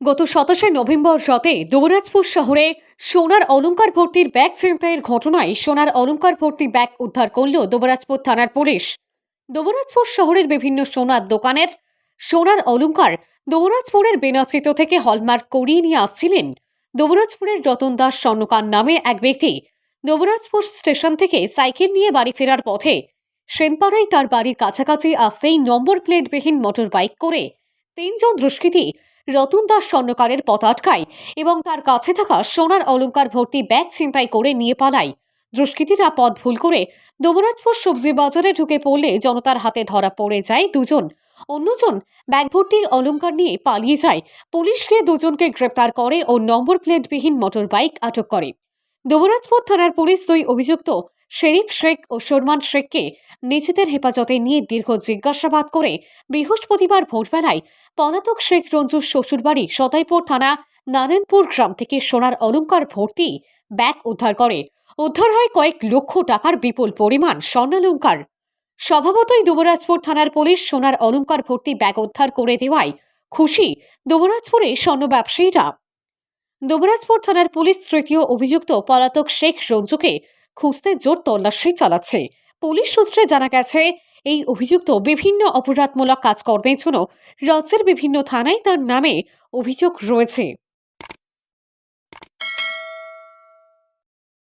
গত সাতাশে নভেম্বর রাতে দুবরাজপুর শহরে সোনার অলংকার ভর্তির ব্যাগ ছিনতাইয়ের ঘটনায় সোনার অলংকার ভর্তি ব্যাগ উদ্ধার করল দুবরাজপুর থানার পুলিশ। দুবরাজপুর শহরের বিভিন্ন সোনার দোকানের সোনার অলংকার দুবরাজপুরের বেনাচিত থেকে হলমার্ক করিয়ে নিয়ে আসছিলেন দুবরাজপুরের রতন দাস স্বর্ণকার নামে এক ব্যক্তি। দুবরাজপুর স্টেশন থেকে সাইকেল নিয়ে বাড়ি ফেরার পথে সেনপাড়ায় তার বাড়ির কাছাকাছি আসতেই নম্বর প্লেটবিহীন মোটর বাইক করে তিনজন দুষ্কৃতী রতন দাস স্বর্ণকারের পথ আটকায় এবং তার কাছে থাকা সোনার অলংকার ভর্তি ব্যাগ ছিনতাই করে নিয়ে পালায়। দুষ্কৃতীরা পথ ভুল করে দুবরাজপুর সবজি বাজারে ঢুকে পড়লে জনতার হাতে ধরা পড়ে যায় দুজন। অন্যজন ব্যাগ ভর্তি অলংকার নিয়ে পালিয়ে যায়। পুলিশকে দুজনকে গ্রেপ্তার করে ও নম্বর প্লেটবিহীন মোটর বাইক আটক করে। দুবরাজপুর থানার পুলিশ দুই অভিযুক্ত শেরিফ শেখ ও সরমান শেখকে নিজেদের হেফাজতে নিয়ে দীর্ঘ জিজ্ঞাসাবাদ করে বৃহস্পতিবার ভোরবেলায় পলাতক শেখ রঞ্জুর শ্বশুরবাড়ি সতাইপুর থানা, নারায়ণপুর গ্রাম থেকে সোনার অলংকার ভর্তি ব্যাগ উদ্ধার করে। উদ্ধার হয় কয়েক লক্ষ টাকার বিপুল পরিমাণ স্বর্ণালঙ্কার। স্বভাবতই দুবরাজপুর থানার পুলিশ সোনার অলংকার ভর্তি ব্যাগ উদ্ধার করে দেওয়ায় খুশি দুবরাজপুরে স্বর্ণ ব্যবসায়ীরা। দুবরাজপুর থানার পুলিশ তৃতীয় অভিযুক্ত পলাতক শেখ রঞ্জুকে খুঁজতে জোর তল্লাশি চালাচ্ছে। পুলিশ সূত্রে জানা গেছে, এই অভিযুক্ত বিভিন্ন অপরাধমূলক কাজকর্মের জন্য রাজ্যের বিভিন্ন থানায় তার নামে অভিযোগ রয়েছে।